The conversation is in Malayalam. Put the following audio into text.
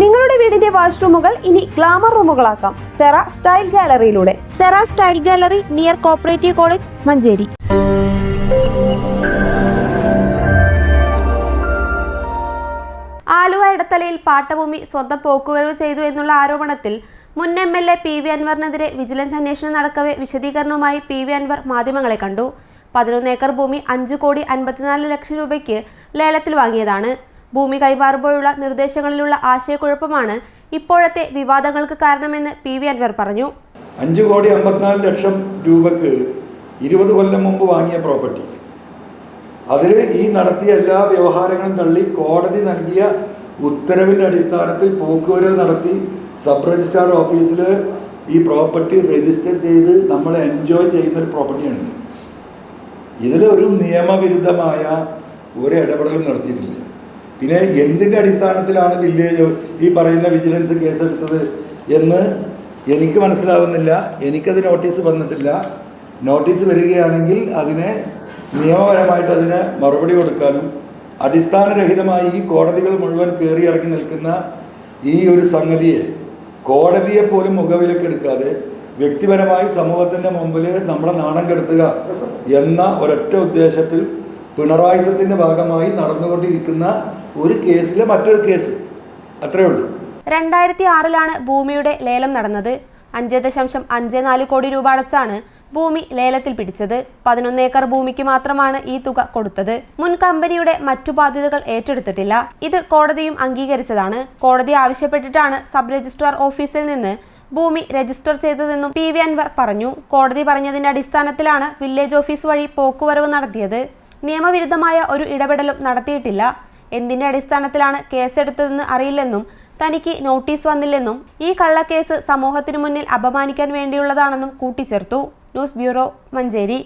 നിങ്ങളുടെ വീടിന്റെ വാഷ്റൂമുകൾ ഇനി ഗ്ലാമർ റൂമുകളാക്കാം. Cera style ഗാലറിയിലൂടെ. Cera style gallery near cooperative college Manjeri. Aluva ഇടത്തലയിൽ പാട്ടഭൂമി സ്വന്തം പോക്കുവരവ് ചെയ്തു എന്നുള്ള ആരോപണത്തിൽ മുൻ M L A P V അൻവറിനെതിരെ vigilance അന്വേഷണം നടക്കവെ വിശദീകരണവുമായി പി വി അൻവർ മാധ്യമങ്ങളെ കണ്ടു. പതിനൊന്ന് ഏക്കർ ഭൂമി അഞ്ചു കോടി അൻപത്തിനാല് ലക്ഷം രൂപയ്ക്ക് ലേലത്തിൽ വാങ്ങിയതാണ്. ഭൂമി കൈമാറുമ്പോഴുള്ള നിർദ്ദേശങ്ങളിലുള്ള ആശയക്കുഴപ്പമാണ് ഇപ്പോഴത്തെ വിവാദങ്ങൾക്ക് കാരണമെന്ന് പി വി അൻവർ പറഞ്ഞു. അഞ്ചു കോടി അമ്പത്തിനാല് ലക്ഷം രൂപക്ക് ഇരുപത് കൊല്ലം മുമ്പ് വാങ്ങിയ പ്രോപ്പർട്ടി. അതിൽ ഈ നടത്തിയ എല്ലാ വ്യവഹാരങ്ങളും തള്ളി കോടതി നൽകിയ ഉത്തരവിന്റെ അടിസ്ഥാനത്തിൽ പോക്കുവരവ് നടത്തി സബ് രജിസ്ട്രാർ ഓഫീസിൽ ഈ പ്രോപ്പർട്ടി രജിസ്റ്റർ ചെയ്ത് നമ്മൾ എൻജോയ് ചെയ്യുന്ന ഒരു പ്രോപ്പർട്ടിയാണ് ഇതിൽ ഒരു നിയമവിരുദ്ധമായ ഒരു ഇടപെടലും നടത്തിയിട്ടില്ല. പിന്നെ എന്തിന്റെ അടിസ്ഥാനത്തിലാണ് വില്ലേജ് ഈ പറയുന്ന വിജിലൻസ് കേസെടുത്തത് എന്ന് എനിക്ക് മനസ്സിലാവുന്നില്ല. എനിക്കത് നോട്ടീസ് വന്നിട്ടില്ല. നോട്ടീസ് വരികയാണെങ്കിൽ അതിനെ നിയമപരമായിട്ട് അതിന് മറുപടി കൊടുക്കാനും അടിസ്ഥാനരഹിതമായി ഈ കോടതികൾ മുഴുവൻ കയറി ഇറങ്ങി നിൽക്കുന്ന ഈ ഒരു സംഗതിയെ കോടതിയെ പോലും മുഖവിലക്കെടുക്കാതെ വ്യക്തിപരമായി സമൂഹത്തിന്റെ മുമ്പിൽ നമ്മുടെ നാണം കെടുത്തുക എന്ന ഒരൊറ്റ ഉദ്ദേശത്തിൽ പിണറായിസത്തിന്റെ ഭാഗമായി നടന്നുകൊണ്ടിരിക്കുന്ന ഒരു കേസിലെ മറ്റൊരു കേസ്. അത്രയേ ഉള്ളൂ. രണ്ടായിരത്തി ആറിലാണ് ഭൂമിയുടെ ലേലം നടന്നത്. അഞ്ച് ദശാംശം അഞ്ച് നാല് കോടി രൂപ അടച്ചാണ് ഭൂമി ലേലത്തിൽ പിടിച്ചത്. പതിനൊന്ന് ഏക്കർ ഭൂമിക്ക് മാത്രമാണ് ഈ തുക കൊടുത്തത്. മുൻ കമ്പനിയുടെ മറ്റു ബാധ്യതകൾ ഏറ്റെടുത്തിട്ടില്ല. ഇത് കോടതിയും അംഗീകരിച്ചതാണ്. കോടതി ആവശ്യപ്പെട്ടിട്ടാണ് സബ് രജിസ്ട്രാർ ഓഫീസിൽ നിന്ന് ഭൂമി രജിസ്റ്റർ ചെയ്തതെന്നും പി വി അൻവർ പറഞ്ഞു. കോടതി പറഞ്ഞതിന്റെ അടിസ്ഥാനത്തിലാണ് വില്ലേജ് ഓഫീസ് വഴി പോക്കുവരവ് നടത്തിയത്. നിയമവിരുദ്ധമായ ഒരു ഇടപെടലും നടത്തിയിട്ടില്ല. എന്തിന്റെ അടിസ്ഥാനത്തിലാണ് കേസെടുത്തതെന്ന് അറിയില്ലെന്നും തനിക്ക് നോട്ടീസ് വന്നില്ലെന്നും ഈ കള്ളക്കേസ് സമൂഹത്തിനു മുന്നിൽ അപമാനിക്കാൻ വേണ്ടിയുള്ളതാണെന്നും കൂട്ടിച്ചേർത്തു. News bureau Manjeri.